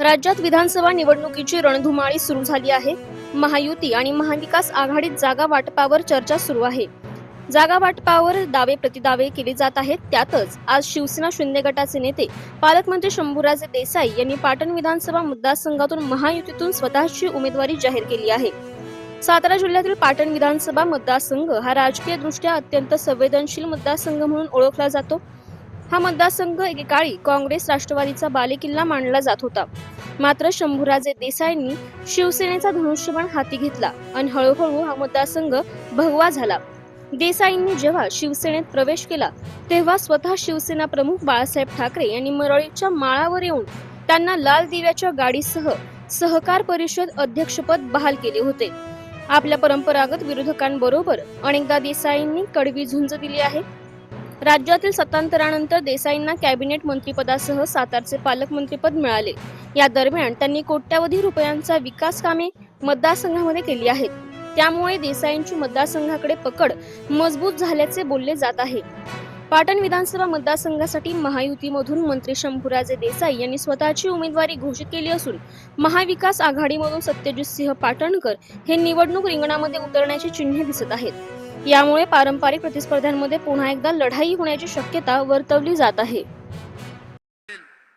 राज्यात विधानसभा निवडणुकीची रणधुमाळी सुरू झाली आहे. महायुती आणि महाविकास आघाडीत जागा वाटपावर चर्चा सुरू आहे. जागा वाटपावर दावे प्रतिदावे केले जात आहेत. त्यातच आज शिवसेना शून्य गटाचे नेते पालकमंत्री शंभूराजे देसाई यांनी पाटण विधानसभा मतदारसंघातून महायुतीतून स्वतःची उमेदवारी जाहीर केली आहे. सातारा जिल्ह्यातील पाटण विधानसभा मतदारसंघ हा राजकीय दृष्ट्या अत्यंत संवेदनशील मतदारसंघ म्हणून ओळखला जातो. हा मतदारसंघ एकेकाळी काँग्रेस राष्ट्रवादीचा बालेकिल्ला मानला जात होता. मात्र शंभूराजे देसाईंनी शिवसेनेचा धनुष्यबाण हाती घेतला आणि हळूहळू हा मतदारसंघ भगवा झाला. देसाईंनी जेव्हा शिवसेनेत प्रवेश केला तेव्हा स्वतः शिवसेना प्रमुख बाळासाहेब ठाकरे यांनी मरळीच्या माळावर येऊन त्यांना लाल दिव्याच्या गाडीसह सहकार परिषद अध्यक्षपद बहाल केले होते. आपल्या परंपरागत विरोधकांबरोबर अनेकदा देसाईंनी कडवी झुंज दिली आहे. राज्यातील सत्तांतरानंतर देसाईंना कॅबिनेट मंत्रिपदासह सातारचे पालकमंत्रीपद मिळाले. या दरम्यान त्यांनी कोट्यावधी रुपयांचा विकास कामे मतदारसंघामध्ये केली आहेत. त्यामुळे देसाईंची मतदारसंघाकडे पकड मजबूत झाल्याचे बोलले जात आहे. पाटण विधानसभा मतदारसंघासाठी महायुतीमधून मंत्री शंभूराजे देसाई यांनी स्वतःची उमेदवारी घोषित केली असून महाविकास आघाडीमधून सत्यजित सिंह पाटणकर हे निवडणूक रिंगणामध्ये उतरण्याची चिन्हे दिसत आहेत. यामुळे पारंपरिक प्रतिस्पर्ध्यांमध्ये पुन्हा एकदा लढाई होण्याची शक्यता वर्तवली जात आहे.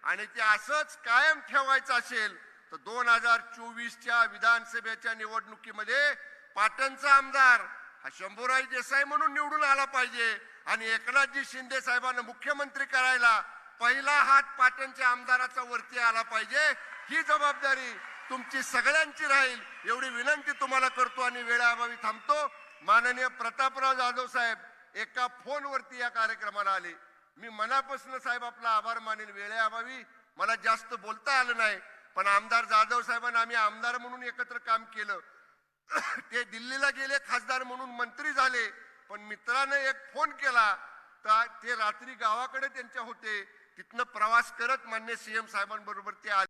आणि ते असंच कायम ठेवायचं असेल तर दोन हजार चोवीसच्या विधानसभेच्या निवडणुकीमध्ये पाटणचा आमदार हा शंभूराज देसाई म्हणून निवडून आला पाहिजे. आणि एकनाथजी शिंदे साहेबांना मुख्यमंत्री करायला पहिला हात पाटणच्या आमदाराचा वरती आला पाहिजे. ही जबाबदारी तुमची सगळ्यांची राहील एवढी विनंती तुम्हाला करतो आणि वेळाअभावी थांबतो. माननीय प्रतापराव जाधव साहेब एका फोनवरती या कार्यक्रमाला आले. मी मनापासून साहेब आपला आभार मानेन वेळेअभावी मला जास्त बोलता आलं नाही पण आमदार जाधव साहेबांना आम्ही आमदार म्हणून एकत्र काम केलं. ते दिल्लीला गेले खासदार म्हणून मंत्री झाले पण मित्रानं एक फोन केला तर ते रात्री गावाकडे त्यांच्या होते. तिथनं प्रवास करत मान्य सीएम साहेबांबरोबर ते आले.